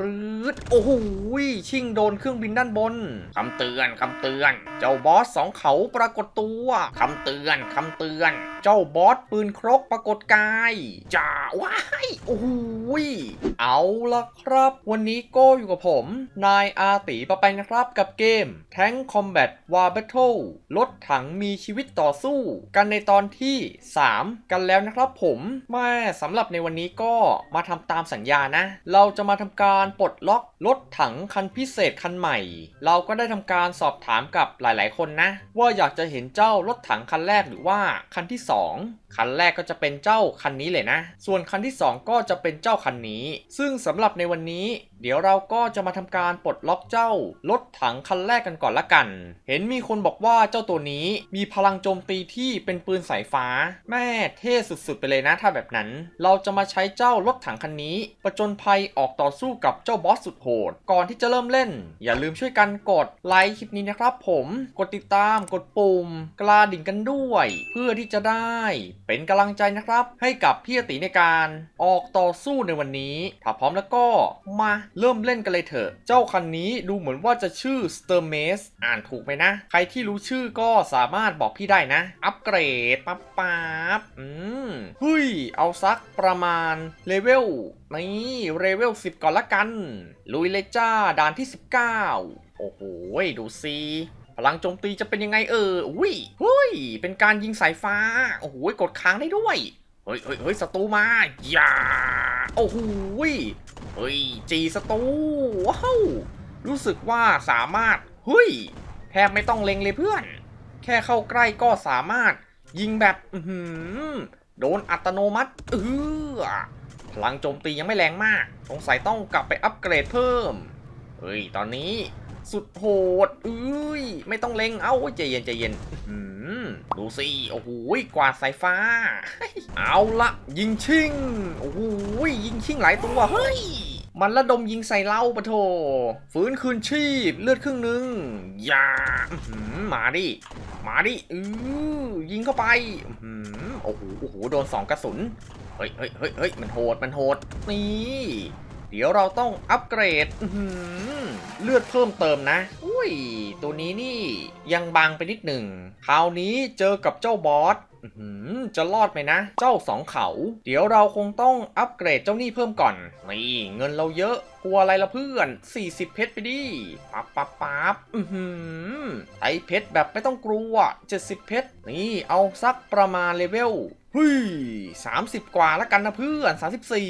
รืดโอ้โหชิงโดนเครื่องบินด้านบนคำเตือนคำเตือน เจ้าบอสสองเขาปรากฏตัวคำเตือนคำเตือน เจ้าบอสปืนครกปรากฏกายจ้าว้ายโอ้โหเอาละครับ วันนี้โก็อยู่กับผม นายอาตีปะไปนะครับกับเกม Tank Combat War Battle รถถังมีชีวิตต่อสู้ กันในตอนที่ 3 กันแล้วนะครับผมแม่สำหรับในวันนี้ก็มาทำตามสัญญานะ เราจะมาทำการปลดล็อกรถถังคันพิเศษคันใหม่ เราก็ได้ทำการสอบถามกับหลายๆ คนนะ ว่าอยากจะเห็นเจ้ารถถังคันแรกหรือว่าคันที่ 2 คันแรกก็จะเป็นเจ้าคันนี้เลยนะ ส่วนคันที่ 2 ก็จะเป็นเจ้าคันนี้ ซึ่งสำหรับในวันนี้ เดี๋ยวเราก็จะมาทำการปลดล็อกเจ้ารถถังคันแรกกันก่อนละกัน เห็นมีคนบอกว่าเจ้าตัวนี้มีพลังโจมตีที่เป็นปืนสายฟ้า แม่เท่สุดๆไปเลยนะถ้าแบบนั้น เราจะมาใช้เจ้ารถถังคันนี้ประจนภัยออกต่อสู้กับเจ้าบอสสุดโหด ก่อนที่จะเริ่มเล่น อย่าลืมช่วยกันกดไลค์คลิปนี้นะครับผมกดติดตามกดปุ่ม กระดิ่งกันด้วย เพื่อที่จะได้เป็นกำลังใจนะครับ ให้กับพี่อติในการออกต่อสู้ในวันนี้ ถ้าพร้อมแล้วก็มาเริ่มเล่นกันเลยเถอะ เจ้าคันนี้ดูเหมือนว่าจะชื่อ s t e r m a c e อ่านถูกไหมนะ ใครที่รู้ชื่อก็สามารถบอกพี่ได้นะ อัปเกรดปั๊บปั๊บอืมเฮ้ย เอาซักประมาณเลเวลนี่เลเวล10 ก่อนละกัน ลุยเลยจ้าด่านที่ 19 โอ้โห ดูสิพลังโจมตีจะเป็นยังไงเอออุ้ยเฮ้ย เป็นการยิงสายฟ้า โอ้โห กดค้างได้ด้วย เฮ้ยเฮ้ยเฮ้ยศัตรูมาอย่า โอ้โหเฮ้ยจีศัตรูว้าวรู้สึกว่าสามารถเฮ้ยแทบไม่ต้องเล็งเลยเพื่อน แค่เข้าใกล้ก็สามารถยิงแบบอืโดนอัตโนมัติเออพลังโจมตียังไม่แรงมาก สงสัยต้องกลับไปอัปเกรดเพิ่ม เฮ้ย ตอนนี้สุดโหดเอ้ย ไม่ต้องเล็ง เอ้าใจเย็นใจเย็นอื ดูสิ โอ้โหกวาดสายฟ้า เอาละยิงชิง โอ้โหยิงชิงหลายตัว เฮ้ย มันระดมยิงใส่เราปะโถฟื้นคืนชีพเลือดครึ่งหนึ่งอย่าหือมาดิ มาดิอือยิงเข้าไปหือโอ้โหโอ้โหโดนสองกระสุน เฮ้ยเฮ้ยเฮ้ยเฮ้ยมันโหด มันโหด นี่ เดี๋ยวเราต้องอัปเกรดเลือดเพิ่มเติมนะ อุ้ย ตัวนี้นี่ยังบางไปนิดหนึ่ง คราวนี้เจอกับเจ้าบอส จะรอดไหมนะ เจ้าสองเขา เดี๋ยวเราคงต้องอัปเกรดเจ้านี่เพิ่มก่อน นี่เงินเราเยอะ กลัวอะไรละเพื่อน 40 เพชรไปดิ ปั๊บปั๊บปั๊บอือหือใช้เพชรแบบไม่ต้องกลัว 70 เพชร นี่เอาสักประมาณเลเวลเฮ้ย30กว่าแล้วกันนะเพื่อน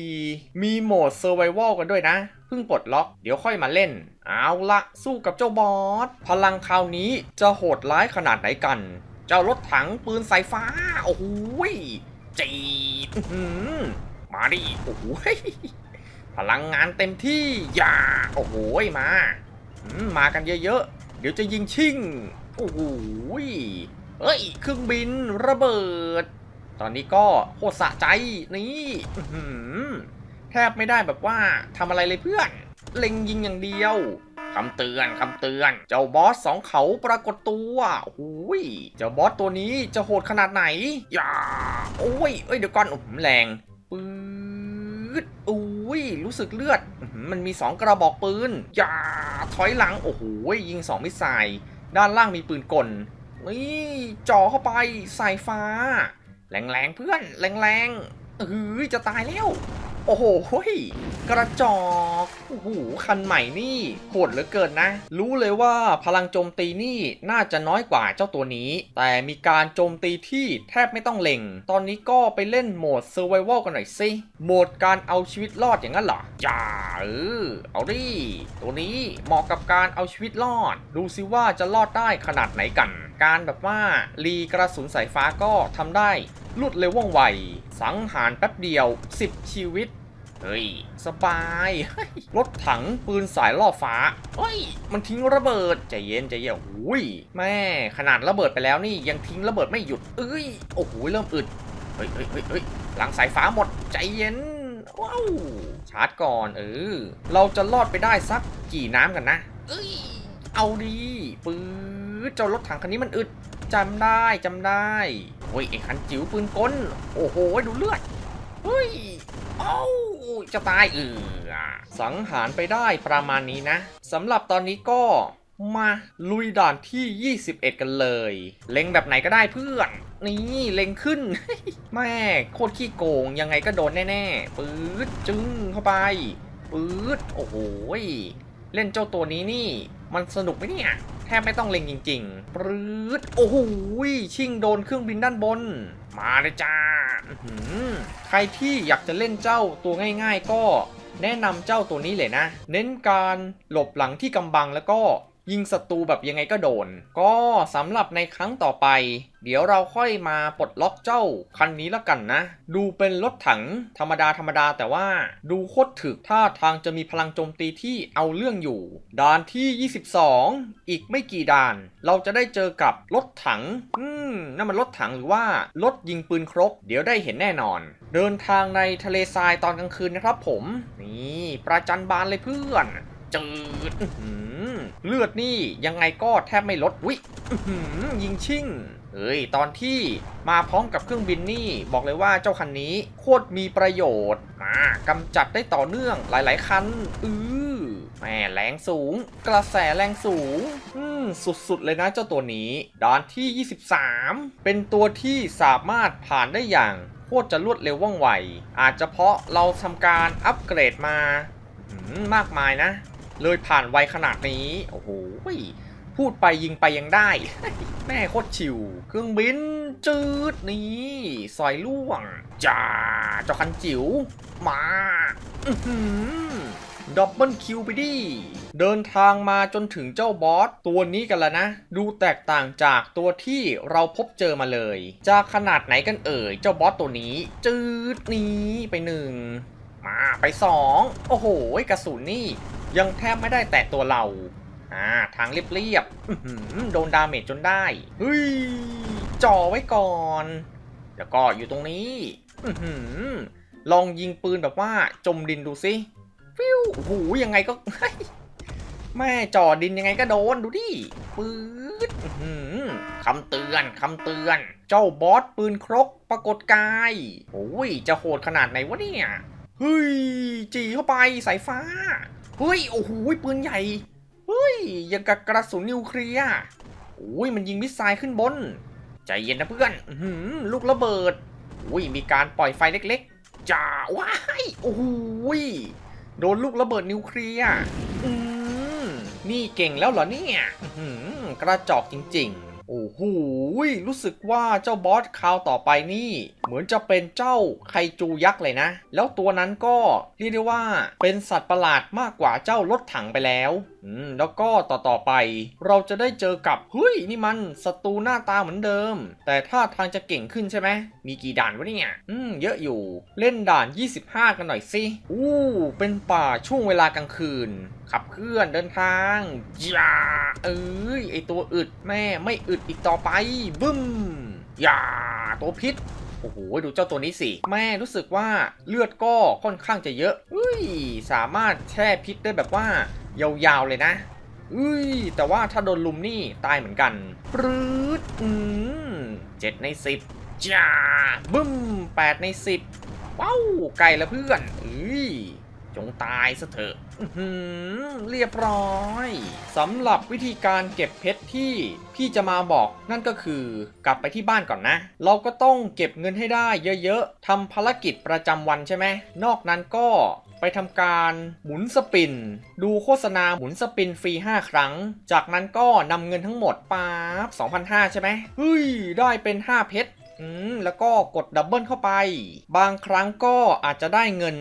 34 มีโหมด Survival กันด้วยนะ เพิ่งปลดล็อก เดี๋ยวค่อยมาเล่น เอาละสู้กับเจ้าบอส พลังคราวนี้จะโหดร้ายขนาดไหนกัน เจ้ารถถังปืนสายฟ้า โอ้โหจีดมาดิ โอ้โหพลังงานเต็มที่อย่า โอ้โหยมา มากันเยอะๆ เดี๋ยวจะยิงชิง โอ้โหยเอ้ย เครื่องบินระเบิด ตอนนี้ก็โคตรสะใจ นี่แทบไม่ได้แบบว่าทำอะไรเลยเพื่อน เล็งยิงอย่างเดียว คำเตือนคำเตือน เจ้าบอสสองเขาปรากฏตัวโอ้โหยเจ้าบอสตัวนี้จะโหดขนาดไหน อย่าโอ้ยเอ้ยเดี๋ยวก่อนโอ้โหแรงปืดอุ้ยรู้สึกเลือด มันมีสองกระบอกปืน อย่าถอยหลัง โอ้โหยยิงสองมิสไซล์ด้านล่างมีปืนกลนี่จ่อเข้าไปสายฟ้า แรงๆเพื่อน แรงๆเฮ้ยจะตายแล้ว โอ้โหเฮ้ยกระจอกโอ้โหคันใหม่นี่โหดเหลือเกินนะ รู้เลยว่าพลังโจมตีนี่น่าจะน้อยกว่าเจ้าตัวนี้ แต่มีการโจมตีที่แทบไม่ต้องเล็ง ตอนนี้ก็ไปเล่นโหมด Survival กันหน่อยสิ โหมดการเอาชีวิตรอดอย่างนั้นเหรอจ้าเออเอาดิ ตัวนี้เหมาะกับการเอาชีวิตรอด ดูสิว่าจะรอดได้ขนาดไหนกัน การแบบว่ารีกระสุนสายฟ้าก็ทำได้รวดเร็วว่องไว สังหารแป๊บเดียว 10 ชีวิต เฮ้ย สบาย รถถังปืนสายล่อฟ้า เฮ้ย มันทิ้งระเบิด ใจเย็นใจเย็นอุ้ย แม่ ขนาดระเบิดไปแล้วนี่ยังทิ้งระเบิดไม่หยุด เอ้ย โอ้โห เริ่มอึด เฮ้ยเฮ้ยเฮ้ยเฮ้ยหลังสายฟ้าหมด ใจเย็น ว้าว ชาร์จก่อนเออ เราจะรอดไปได้สักกี่น้ำกันนะ เอ้ย เอาดีปืน เจ้ารถถังคันนี้มันอึดจำได้จำได้โอ้ยไอ้คันจิ๋วปืนกลโอ้โหดูเลือดเฮ้ยเอ้าจะตายเออสังหารไปได้ประมาณนี้นะสำหรับตอนนี้ก็มาลุยด่านที่ 21 กันเลย เล็งแบบไหนก็ได้เพื่อน นี่เล็งขึ้น แม่โคตรขี้โกงยังไงก็โดนแน่ๆปื๊ดจึ้งเข้าไปปื๊ดโอ้โหย เล่นเจ้าตัวนี้นี่ มันสนุกไหมเนี่ย แทบไม่ต้องเล็งจริงๆปรื๊ดโอ้โหชิงโดนเครื่องบินด้านบน มาเลยจ้าใครที่อยากจะเล่นเจ้าตัวง่าย ๆ ก็แนะนำเจ้าตัวนี้เลยนะ เน้นการหลบหลังที่กำบังแล้วก็ ยิงศัตรูแบบยังไงก็โดน ก็สำหรับในครั้งต่อไป เดี๋ยวเราค่อยมาปลดล็อกเจ้าคันนี้ละกันนะ ดูเป็นรถถังธรรมดาธรรมดาแต่ว่าดูโคตรถึกท่าทางจะมีพลังโจมตีที่เอาเรื่องอยู่ ด่านที่ 22 อีกไม่กี่ด่าน เราจะได้เจอกับรถถัง อืมนั่นมันรถถังหรือว่ารถยิงปืนครบ เดี๋ยวได้เห็นแน่นอน เดินทางในทะเลทรายตอนกลางคืนนะครับผม นี่ประจันบานเลยเพื่อนจืดอื เลือดนี่ยังไงก็แทบไม่ลดวิยิงชิ่งเอ้ยตอนที่มาพร้อมกับเครื่องบินนี่ บอกเลยว่าเจ้าคันนี้โคตรมีประโยชน์มากำจัดได้ต่อเนื่องหลาย ๆ คันอือแม่แรงสูง กระแสแรงสูง อืมสุด ๆ เลยนะเจ้าตัวนี้ด่านที่ 23 เป็นตัวที่สามารถผ่านได้อย่างโคตรจะรวดเร็วว่องไว อาจจะเพราะเราทำการอัปเกรดมามากมายนะ เลยผ่านไวขนาดนี้ โอ้โหพูดไปยิงไปยังได้ แม่โคตรชิว เครื่องบินจืดนี่ซอยล่วงจ้าเจ้าคันจิ๋วมาดับเบิลคิวไปดิเดินทางมาจนถึงเจ้าบอสตัวนี้กันแล้วนะ ดูแตกต่างจากตัวที่เราพบเจอมาเลย จะขนาดไหนกันเอ่ย เจ้าบอสตัวนี้ จืดนี้ไปหนึ่งมาไปสองโอ้โหกระสุนนี่ ยังแทบไม่ได้แตะตัวเรา อ่า ทางเรียบๆโดนดาเมจจนได้เฮ้ยจ่อไว้ก่อน แล้วก็อยู่ตรงนี้อลองยิงปืนแบบว่าจมดินดูสิฟิวโอ้โหยังไงก็แม่จ่อดินยังไงก็โดนดูดิปืดอื้อหือคำเตือนคำเตือน เจ้าบอสปืนครกปรากฏกายโอ้ยจะโหดขนาดไหนวะเนี่ยเฮ้ยจีเข้าไปสายฟ้า เฮ้ย โอ้โหปืนใหญ่ เฮ้ย ยังกับกระสุนนิวเคลียร์โอ้ย มันยิงมิสไซล์ขึ้นบน ใจเย็นนะเพื่อนหือลูกระเบิดอุ้ย มีการปล่อยไฟเล็กๆจ้าว้ายโอ้โหยโดนลูกระเบิดนิวเคลียร์อืมนี่เก่งแล้วเหรอเนี่ยหือกระจอกจริงๆ โอ้โหรู้สึกว่าเจ้าบอสคราวต่อไปนี่ เหมือนจะเป็นเจ้าไคจูยักษ์เลยนะ แล้วตัวนั้นก็เรียกได้ว่าเป็นสัตว์ประหลาดมากกว่าเจ้ารถถังไปแล้วอืมแล้วก็ต่อๆไป เราจะได้เจอกับเฮ้ยนี่มันศัตรูหน้าตาเหมือนเดิม แต่ท่าทางจะเก่งขึ้นใช่ไหมมีกี่ด่านวะเนี่ยอืมเยอะอยู่เล่นด่าน 25 กันหน่อยสิอู้เป็นป่าช่วงเวลากลางคืน ขับเคลื่อนเดินทางอย่าเอ้ยไอตัวอึดแม่ไม่อึดอีกต่อไปบึ้มอย่าตัวพิษโอ้โห ดูเจ้าตัวนี้สิ แม่รู้สึกว่าเลือดก็ค่อนข้างจะเยอะอุ้ย สามารถแช่พิษได้แบบว่ายาวๆเลยนะอุ้ย แต่ว่าถ้าโดนลุมนี่ตายเหมือนกันปรื๊ดอืมเจ็ดในสิบจ้าบึ้มแปดในสิบว้าวไกลล้วเพื่อนเอ้ย จงตายซะเถอะเรียบร้อยสำหรับวิธีการเก็บเพชรที่พี่จะมาบอกนั่นก็คือกลับไปที่บ้านก่อนนะ เราก็ต้องเก็บเงินให้ได้เยอะๆทำภารกิจประจำวันใช่ไหมนอกนั้นก็ไปทำการหมุนสปิน ดูโฆษณาหมุนสปินฟรี 5 ครั้ง จากนั้นก็นำเงินทั้งหมดป๊าบ2,500 ใช่ไหมเฮ้ย ได้เป็น 5 เพชรอืมแล้วก็กดดับเบิลเข้าไป บางครั้งก็อาจจะได้เงิน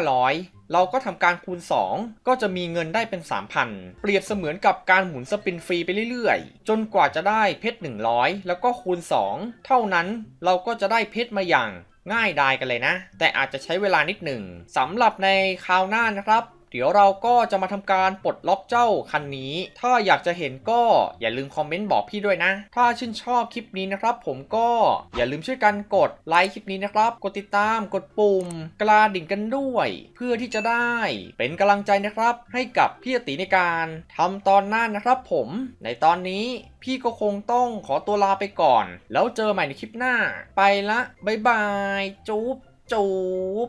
1,500 เราก็ทำการคูณ 2 ก็จะมีเงินได้เป็น 3,000 เปรียบเสมือนกับการหมุนสปินฟรีไปเรื่อยๆ จนกว่าจะได้เพชร 100 แล้วก็คูณ 2 เท่านั้นเราก็จะได้เพชรมาอย่างง่ายดายกันเลยนะ แต่อาจจะใช้เวลานิดหนึ่งสำหรับในคราวหน้านะครับ เดี๋ยวเราก็จะมาทำการปลดล็อกเจ้าคันนี้ ถ้าอยากจะเห็นก็อย่าลืมคอมเมนต์บอกพี่ด้วยนะ ถ้าชื่นชอบคลิปนี้นะครับ ผมก็อย่าลืมช่วยกันกดไลค์คลิปนี้นะครับ กดติดตาม กดปุ่ม กระดิ่งกันด้วย เพื่อที่จะได้เป็นกำลังใจนะครับ ให้กับพี่อติในการทำตอนหน้านะครับ ผมในตอนนี้พี่ก็คงต้องขอตัวลาไปก่อน แล้วเจอใหม่ในคลิปหน้า ไปละ บ๊ายบาย จุ๊บ จุ๊บ